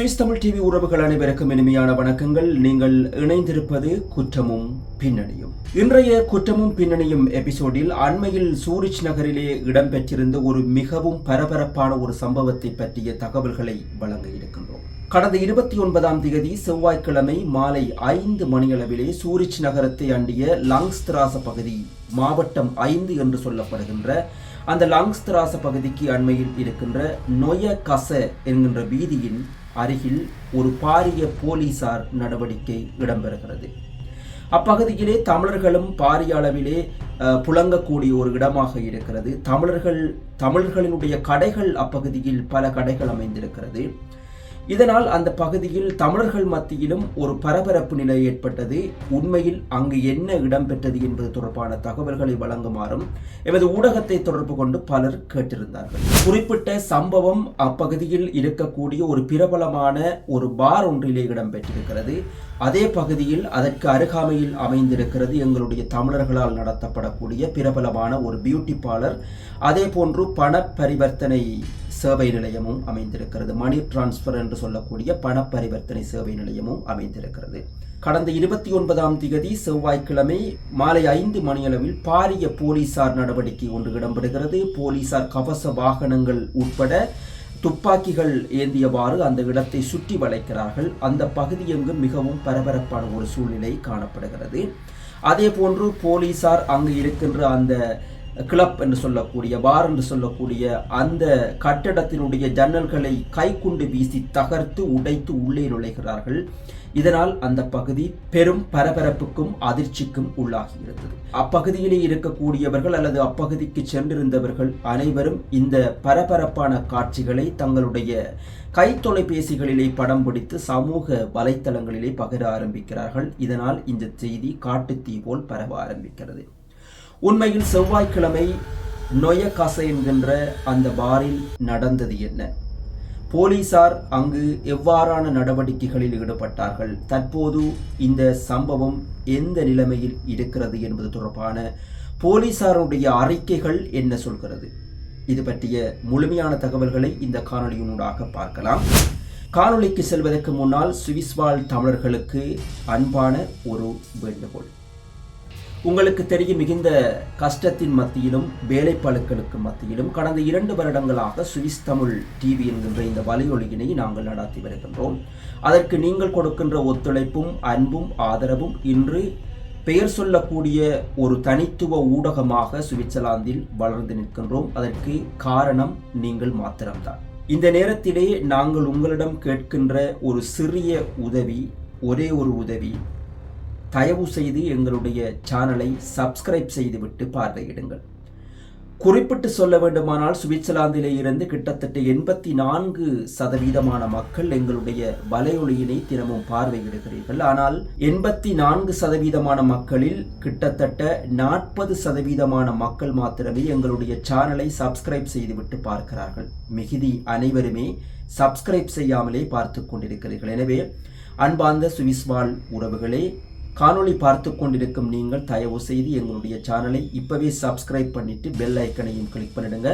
Swiss Tamil TV உறவுகள் அனைவருக்கும் இனிமையான வணக்கங்கள். நீங்கள் இணைந்திருப்பது குற்றமும் பின்னணியும். இன்றைய குற்றமும் பின்னணியும் எபிசோடில் அண்மையில் சூரிச் நகரிலே இடம்பெற்றிருந்த ஒரு மிகவும் பரபரப்பான ஒரு சம்பவத்தை பற்றிய தகவல்களை வழங்க இருக்கின்றோம். கடந்த இருபத்தி ஒன்பதாம் தேதி செவ்வாய்க்கிழமை மாலை ஐந்து மணியளவிலே சூரிச் நகரத்தை அண்டிய லாங்ஸ்திராச பகுதி மாவட்டம் ஐந்து என்று சொல்லப்படுகின்ற அந்த லாங்ஸ்திராச பகுதிக்கு அண்மையில் இருக்கின்ற நொய கச என்கின்ற வீதியின் அருகில் ஒரு பாரிய போலீசார் நடவடிக்கை இடம்பெறுகிறது. அப்பகுதியிலே தமிழர்களும் பாரிய அளவிலே புழங்கக்கூடிய ஒரு இடமாக இருக்கிறது. தமிழர்கள் தமிழர்களினுடைய கடைகள் அப்பகுதியில் பல கடைகள் அமைந்திருக்கிறது. இதனால் அந்த பகுதியில் தமிழர்கள் மத்தியிலும் ஒரு பரபரப்பு நிலை ஏற்பட்டது. உண்மையில் அங்கு என்ன இடம்பெற்றது என்பது தொடர்பான தகவல்களை வழங்குமாறும் எமது ஊடகத்தை தொடர்பு கொண்டு பலர் கேட்டிருந்தார்கள். குறிப்பிட்ட சம்பவம் அப்பகுதியில் இருக்கக்கூடிய ஒரு பிரபலமான ஒரு பார் ஒன்றிலே இடம்பெற்றிருக்கிறது. அதே பகுதியில் அதற்கு அருகாமையில் அமைந்திருக்கிறது எங்களுடைய தமிழர்களால் நடத்தப்படக்கூடிய பிரபலமான ஒரு பியூட்டி பார்லர் அதே போன்று பண பரிவர்த்தனை சேவை நிலையமும் அமைந்திருக்கிறது. மணி டிரான்ஸ்ஃபர் என்று சொல்லக்கூடிய பண பரிவர்த்தனை சேவை நிலையமும் அமைந்திருக்கிறது. கடந்த இருபத்தி ஒன்பதாம் திகதி செவ்வாய்க்கிழமை மாலை ஐந்து மணியளவில் பாரிய போலீசார் நடவடிக்கை ஒன்று இடம்பெறுகிறது. போலீசார் கவச வாகனங்கள் உட்பட துப்பாக்கிகள் ஏந்தியவாறு அந்த இடத்தை சுற்றி வளைக்கிறார்கள். அந்த பகுதி எங்கும் மிகவும் பரபரப்பான ஒரு சூழ்நிலை காணப்படுகிறது. அதே போன்று போலீசார் அங்கு இருக்கின்ற அந்த கிளப் என்று சொல்லக்கூடிய பார் என்று சொல்லக்கூடிய அந்த கட்டடத்தினுடைய ஜன்னல்களை கைக்குண்டு வீசி தகர்த்து உடைத்து உள்ளே நுழைகிறார்கள். இதனால் அந்த பகுதி பெரும் பரபரப்புக்கும் அதிர்ச்சிக்கும் உள்ளாகி இருந்தது. அப்பகுதியிலே இருக்கக்கூடியவர்கள் அல்லது அப்பகுதிக்கு சென்றிருந்தவர்கள் அனைவரும் இந்த பரபரப்பான காட்சிகளை தங்களுடைய கைத்தொலைபேசிகளிலே படம் பிடித்து சமூக வலைத்தளங்களிலே பகிர ஆரம்பிக்கிறார்கள். இதனால் இந்த செய்தி காட்டுத்தீ போல் பரவ ஆரம்பிக்கிறது. உண்மையில் செவ்வாய்க்கிழமை நொயகாச என்கின்ற அந்த பாரில் நடந்தது என்ன? போலீசார் அங்கு எவ்வாறான நடவடிக்கைகளில் ஈடுபட்டார்கள்? தற்போது இந்த சம்பவம் எந்த நிலைமையில் இருக்கிறது என்பது தொடர்பான போலீசாருடைய அறிக்கைகள் என்ன சொல்கிறது? இது பற்றிய முழுமையான தகவல்களை இந்த காணொளியினூடாக பார்க்கலாம். காணொளிக்கு செல்வதற்கு முன்னால் சுவிஸ் வாழ் தமிழர்களுக்கு அன்பான ஒரு வேண்டுகோள். உங்களுக்கு தெரியும் மிகுந்த கஷ்டத்தின் மத்தியிலும் வேலைப்பளுக்களுக்கு மத்தியிலும் கடந்த இரண்டு வருடங்களாக சுவிஸ் தமிழ் டிவி என்கின்ற இந்த வலையொலியினை நாங்கள் நடத்தி வருகின்றோம். அதற்கு நீங்கள் கொடுக்கின்ற ஒத்துழைப்பும் அன்பும் ஆதரவும் இன்று பெயர் சொல்லக்கூடிய ஒரு தனித்துவ ஊடகமாக சுவிட்சர்லாந்தில் வளர்ந்து நிற்கின்றோம். அதற்கு காரணம் நீங்கள் மாத்திரம்தான். இந்த நேரத்திலே நாங்கள் உங்களிடம் கேட்கின்ற ஒரு சிறிய உதவி ஒரே ஒரு உதவி தயவு செய்து எங்களுடைய சேனலை சப்ஸ்கிரைப் செய்துவிட்டு பார்வையிடுங்கள். குறிப்பிட்டு சொல்ல வேண்டுமானால் சுவிட்சர்லாந்திலே இருந்து கிட்டத்தட்ட எண்பத்தி நான்கு சதவீதமான மக்கள் எங்களுடைய வலையொலியினை தினமும் பார்வையிடுகிறீர்கள். ஆனால் எண்பத்தி நான்கு சதவீதமான மக்களில் கிட்டத்தட்ட நாற்பது சதவீதமான மக்கள் மாத்திரமே எங்களுடைய சேனலை சப்ஸ்கிரைப் செய்துவிட்டு பார்க்கிறார்கள். மிகுதி அனைவருமே சப்ஸ்கிரைப் செய்யாமலே பார்த்து கொண்டிருக்கிறீர்கள். எனவே அன்பார்ந்த சுவிஸ் வாழ் உறவுகளே காணொளி பார்த்து கொண்டிருக்கும் நீங்கள் தயவு செய்து எங்களுடைய சேனலை இப்போவே சப்ஸ்கிரைப் பண்ணிட்டு பெல் ஐக்கனையும் கிளிக் பண்ணிடுங்க.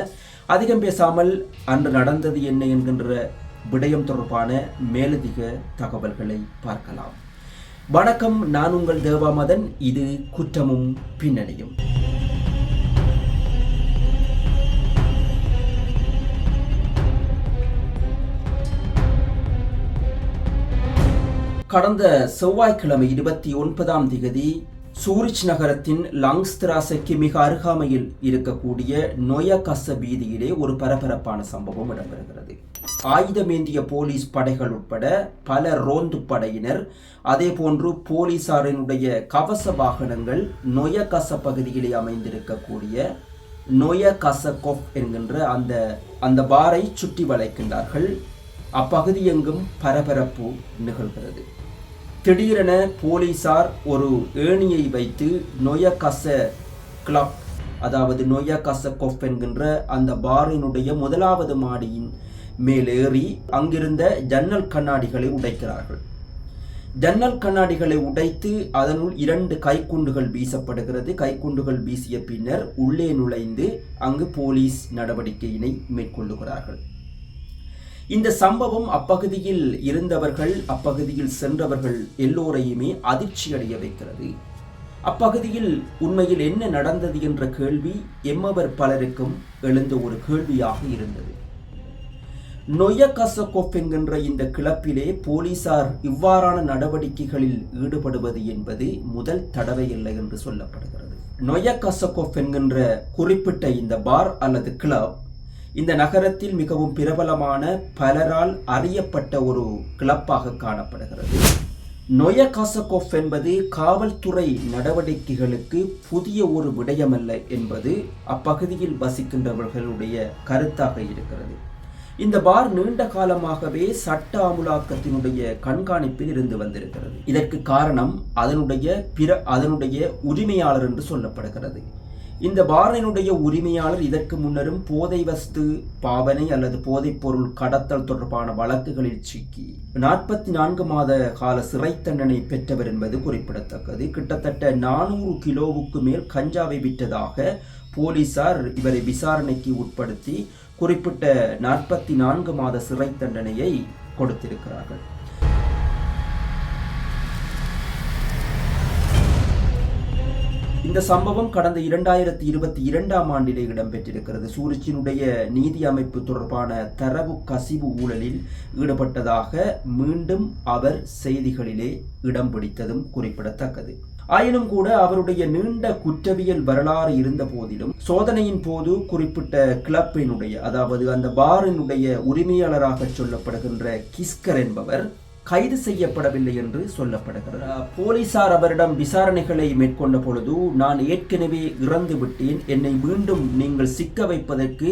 அதிகம் பேசாமல் அன்று நடந்தது என்ன என்கின்ற விடயம் தொடர்பான மேலதிக தகவல்களை பார்க்கலாம். வணக்கம் நான் உங்கள் தேவாமதன் இது குற்றமும் பின்னணியும். கடந்த செவ்வாய்க்கிழமை இருபத்தி ஒன்பதாம் திகதி சூரிச் நகரத்தின் லங்ஸ்திராசைக்கு மிக அருகாமையில் இருக்கக்கூடிய நொயகச வீதியிலே ஒரு பரபரப்பான சம்பவம் இடம்பெறுகிறது. ஆயுதமேந்திய போலீஸ் படைகள் உட்பட பல ரோந்து படையினர் அதே போன்று போலீசாரினுடைய கவச வாகனங்கள் நொயகச பகுதியிலே அமைந்திருக்கக்கூடிய நொயகச கொஃப் என்கின்ற அந்த அந்த பாரை சுற்றி வளைக்கின்றார்கள். அப்பகுதி எங்கும் பரபரப்பு நிகழ்கிறது. திடீரென போலீசார் ஒரு ஏணியை வைத்து நொயகச கிளப் அதாவது நொயகச கொஃப் என்கின்ற அந்த பாரினுடைய முதலாவது மாடியின் மேலேறி அங்கிருந்த ஜன்னல் கண்ணாடிகளை உடைக்கிறார்கள். ஜன்னல் கண்ணாடிகளை உடைத்து அதனுள் இரண்டு கைக்குண்டுகள் வீசப்படுகிறது. கைக்குண்டுகள் வீசிய பின்னர் உள்ளே நுழைந்து அங்கு போலீஸ் நடவடிக்கையினை மேற்கொள்ளுகிறார்கள். இந்த சம்பவம் அப்பகுதியில் இருந்தவர்கள் அப்பகுதியில் சென்றவர்கள் எல்லோரையுமே அதிர்ச்சி அடைய வைக்கிறது. அப்பகுதியில் உண்மையில் என்ன நடந்தது என்ற கேள்வி எம்மவர் பலருக்கும் எழுந்த ஒரு கேள்வியாக இருந்தது. நொய என்கின்ற இந்த கிளப்பிலே போலீசார் இவ்வாறான நடவடிக்கைகளில் ஈடுபடுவது என்பது முதல் தடவை இல்லை என்று சொல்லப்படுகிறது. நொய என்கின்ற குறிப்பிட்ட இந்த பார் அல்லது கிளப் இந்த நகரத்தில் மிகவும் பிரபலமான பலரால் அறியப்பட்ட ஒரு கிளப்பாக காணப்படுகிறது. நொய காசகோஃப் என்பது காவல்துறை நடவடிக்கைகளுக்கு புதிய ஒரு விடயமல்ல என்பது அப்பகுதியில் வசிக்கின்றவர்களுடைய கருத்தாக இருக்கிறது. இந்த பார் நீண்ட காலமாகவே சட்ட அமுலாக்கத்தினுடைய கண்காணிப்பில் இருந்து வந்திருக்கிறது. இதற்கு காரணம் அதனுடைய பிற அதனுடைய உரிமையாளர் என்று சொல்லப்படுகிறது. இந்த பாரினுடைய உரிமையாளர் இதற்கு முன்னரும் போதை வஸ்து பாவனை அல்லது போதைப் பொருள் கடத்தல் தொடர்பான வழக்குகளில் சிக்கி. நாற்பத்தி நான்கு மாத கால சிறை தண்டனை பெற்றவர் என்பது குறிப்பிடத்தக்கது. கிட்டத்தட்ட நானூறு கிலோவுக்கு மேல் கஞ்சாவை விற்றதாக போலீசார் இவரை விசாரணைக்கு உட்படுத்தி குறிப்பிட்ட நாற்பத்தி நான்கு மாத சிறை தண்டனையை கொடுத்திருக்கிறார்கள். இந்த சம்பவம் கடந்த இரண்டாயிரத்தி இருபத்தி இரண்டாம் ஆண்டிலே இடம்பெற்றிருக்கிறது. சூரிச்சினுடைய நீதி அமைப்பு தொடர்பான தரவு கசிவு ஊழலில் ஈடுபட்டதாக மீண்டும் அவர் செய்திகளிலே இடம் பிடித்ததும் குறிப்பிடத்தக்கது. ஆயினும் கூட அவருடைய நீண்ட குற்றவியல் வரலாறு இருந்த போதிலும் சோதனையின் போது குறிப்பிட்ட கிளப்பினுடைய அதாவது அந்த பாரினுடைய உரிமையாளராக சொல்லப்படுகின்ற கிஸ்கர் என்பவர் கைது செய்யப்படவில்லை என்று சொல்லப்படுகிறது. போலீசார் அவரிடம் விசாரணைகளை மேற்கொண்ட பொழுது நான் ஏற்கனவே இறந்து விட்டேன். என்னை மீண்டும் நீங்கள் சிக்க வைப்பதற்கு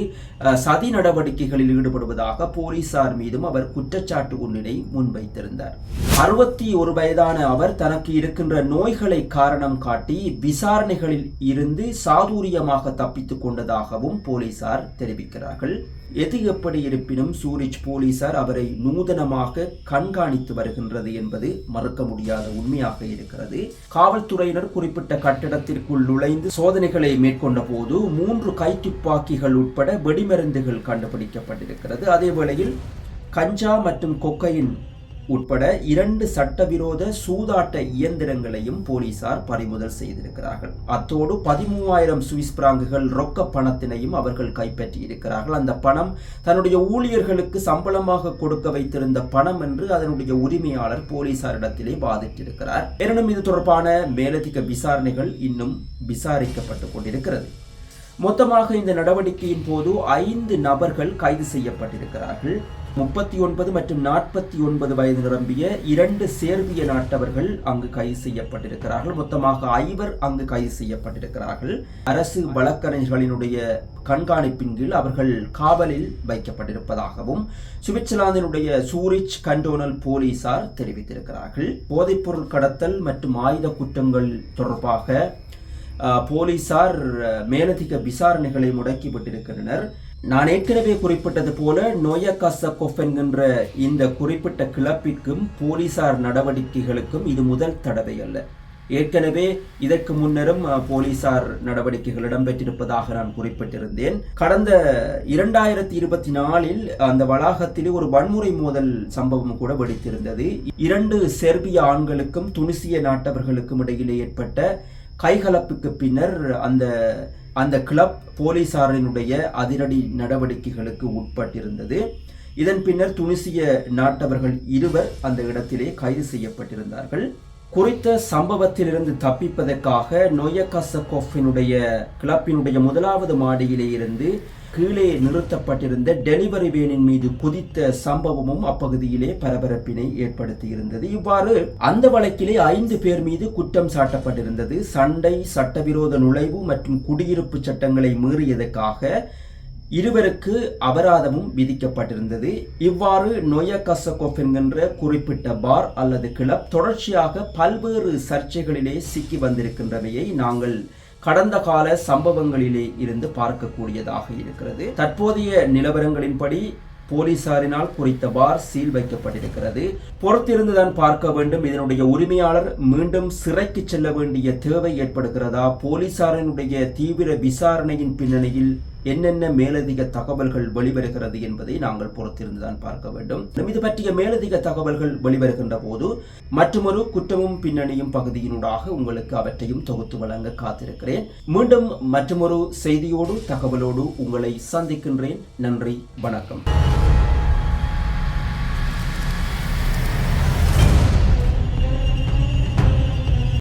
சதி நடவடிக்கைகளில் ஈடுபடுவதாக போலீசார் மீதும் அவர் குற்றச்சாட்டு ஒன்றினை முன்வைத்திருந்தார். அறுபத்தி ஒரு வயதான அவர் தனக்கு இருக்கின்ற நோய்களை காரணம் காட்டி விசாரணைகளில் இருந்து சாதுரியமாக தப்பித்துக் கொண்டதாகவும் போலீசார் தெரிவிக்கிறார்கள். எது எப்படி இருப்பினும் சூரிச் போலீசார் அவரை நூதனமாக கண்காணித்து வருகின்றது என்பது மறுக்க முடியாத உண்மையாக இருக்கிறது. காவல்துறையினர் குறிப்பிட்ட கட்டிடத்திற்குள் நுழைந்து சோதனைகளை மேற்கொண்ட போது மூன்று கைத்துப்பாக்கிகள் உட்பட வெடிமருந்துகள் கண்டுபிடிக்கப்பட்டிருக்கிறது. அதே வேளையில் கஞ்சா மற்றும் கொக்கையின் உட்பட இரண்டு சட்டவிரோத சூதாட்ட இயந்திரங்களையும் போலீசார் பறிமுதல் செய்திருக்கிறார்கள். அத்தோடு பதிமூவாயிரம் சுவிஸ் பிராங்குகள் ரொக்க பணத்தினையும் அவர்கள் கைப்பற்றி இருக்கிறார்கள் அந்த பணம் தன்னுடைய ஊழியர்களுக்கு சம்பளமாக கொடுக்க வைத்திருந்த பணம் என்று அதனுடைய உரிமையாளர் போலீசாரிடத்திலே வாதிட்டிருக்கிறார். எனினும் இது தொடர்பான மேலதிக விசாரணைகள் இன்னும் விசாரிக்கப்பட்டு கொண்டிருக்கிறது. மொத்தமாக இந்த நடவடிக்கையின் போது ஐந்து நபர்கள் கைது செய்யப்பட்டிருக்கிறார்கள். முப்பத்தி ஒன்பது மற்றும் நாற்பத்தி ஒன்பது வயது நிரம்பிய இரண்டு சேர்பிய நாட்டவர்கள் அங்கு கைது செய்யப்பட்டிருக்கிறார்கள். மொத்தமாக ஐவர் அங்கு கைது செய்யப்பட்டிருக்கிறார்கள். அரசு வழக்கறிஞர்களினுடைய கண்காணிப்பின் கீழ் அவர்கள் காவலில் வைக்கப்பட்டிருப்பதாகவும் சுவிட்சர்லாந்தினுடைய சூரிச் கண்டோனல் போலீசார் தெரிவித்திருக்கிறார்கள். போதைப்பொருள் கடத்தல் மற்றும் ஆயுத குற்றங்கள் தொடர்பாக போலீசார் மேலதிக விசாரணைகளை முடக்கிவிட்டிருக்கின்றனர். நான் ஏற்கனவே குறிப்பிட்டது போல நோயகாசகோஃப் என்கின்ற இந்த குறிப்பிட்ட கிளப்பிற்கும் போலீசார் நடவடிக்கைகளுக்கும் இது முதல் தடவை அல்ல. ஏற்கனவே இதற்கு முன்னரும் போலீசார் நடவடிக்கைகள் இடம்பெற்றிருப்பதாக நான் குறிப்பிட்டிருந்தேன். கடந்த இரண்டாயிரத்தி இருபத்தி நாலில் அந்த வளாகத்திலே ஒரு வன்முறை மோதல் சம்பவம் கூட வெடித்திருந்தது. இரண்டு செர்பிய ஆண்களுக்கும் துனிசிய நாட்டவர்களுக்கும் இடையிலே ஏற்பட்ட கைகலப்புக்கு பின்னர் அந்த அந்த கிளப் போலீசாரினுடைய அதிரடி நடவடிக்கைகளுக்கு உட்பட்டிருந்தது. இதன் பின்னர் துனிசிய நாட்டவர்கள் இருவர் அந்த இடத்திலே கைது செய்யப்பட்டிருந்தார்கள். குறித்த சம்பவத்திலிருந்து தப்பிப்பதற்காக நொயகசகோஃபினுடைய கிளப்பினுடைய முதலாவது மாடியிலே இருந்து கீழே நிறுத்தப்பட்டிருந்த டெலிவரி வேனின் மீது குதித்த சம்பவமும் அப்பகுதியிலே பரபரப்பினை ஏற்படுத்தியிருந்தது. இவ்வாறு அந்த வழக்கிலே ஐந்து பேர் மீது குற்றம் சாட்டப்பட்டிருந்தது. சண்டை சட்டவிரோத நுழைவு மற்றும் குடியிருப்பு சட்டங்களை மீறியதற்காக இருவருக்கு அபராதமும் விதிக்கப்பட்டிருந்தது. இவ்வாறு நொயகசகோஃப் என்கின்ற குறிப்பிட்ட பார் அல்லது கிளப் தொடர்ச்சியாக பல்வேறு சர்ச்சைகளிலே சிக்கி வந்திருக்கின்றவையை நாங்கள் கடந்த கால சம்பவங்களிலே இருந்து பார்க்கக்கூடியதாக இருக்கிறது. தற்போதைய நிலவரங்களின்படி போலீசாரினால் குறித்த பார் சீல் வைக்கப்பட்டிருக்கிறது. பொறுத்திருந்துதான் பார்க்க வேண்டும். இதனுடைய உரிமையாளர் மீண்டும் சிறைக்கு செல்ல வேண்டிய தேவை ஏற்படுகிறதா? போலீசாரினுடைய தீவிர விசாரணையின் பின்னணியில் என்னென்ன மேலதிக தகவல்கள் வெளிவருகிறது என்பதை நாங்கள் பொறுத்திருந்துதான் பார்க்க வேண்டும். இது பற்றிய மேலதிக தகவல்கள் வெளிவருகின்ற போது மற்றொரு குற்றமும் பின்னணியும் பகுதியினூடாக உங்களுக்கு அவற்றையும் தொகுத்து வழங்க காத்திருக்கிறேன். மீண்டும் மற்றொரு செய்தியோடு தகவலோடு உங்களை சந்திக்கின்றேன். நன்றி வணக்கம்.